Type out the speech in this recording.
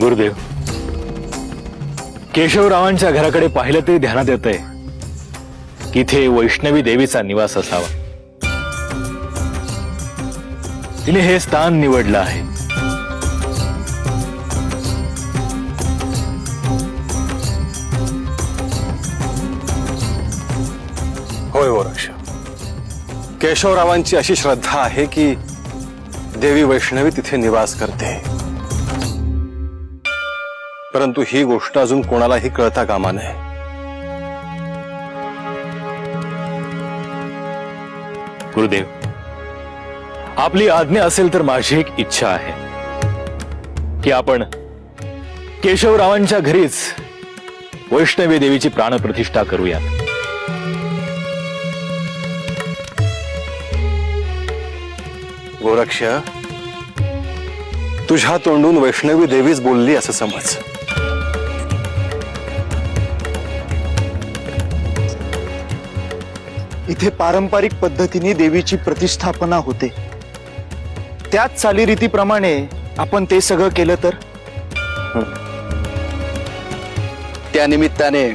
गुरुदेव. केशवरावांच्या घराकडे पाहिलं तरी ध्यानात येत आहे तिथे इथे वैष्णवी देवीचा निवास असावा. तिने हे स्थान निवडलं आहे. होय गोरक्ष केशवरावांची अशी श्रद्धा आहे की देवी वैष्णवी तिथे निवास करते. परंतु ही गोष्ट अजून कोणालाही कळता कामा नये. गुरुदेव आपली आज्ञा असेल तर माझी एक इच्छा आहे. की आपण केशवरावांच्या घरीच वैष्णवी देवीची प्राणप्रतिष्ठा करूया गोरक्ष तुझ्या तोंडून वैष्णवी देवीच बोलली असं समज. इथे पारंपरिक पद्धतीने देवीची प्रतिष्ठापना होते. त्याच चालीरीतीप्रमाणे आपण ते सगळं केलं तर? त्या निमित्ताने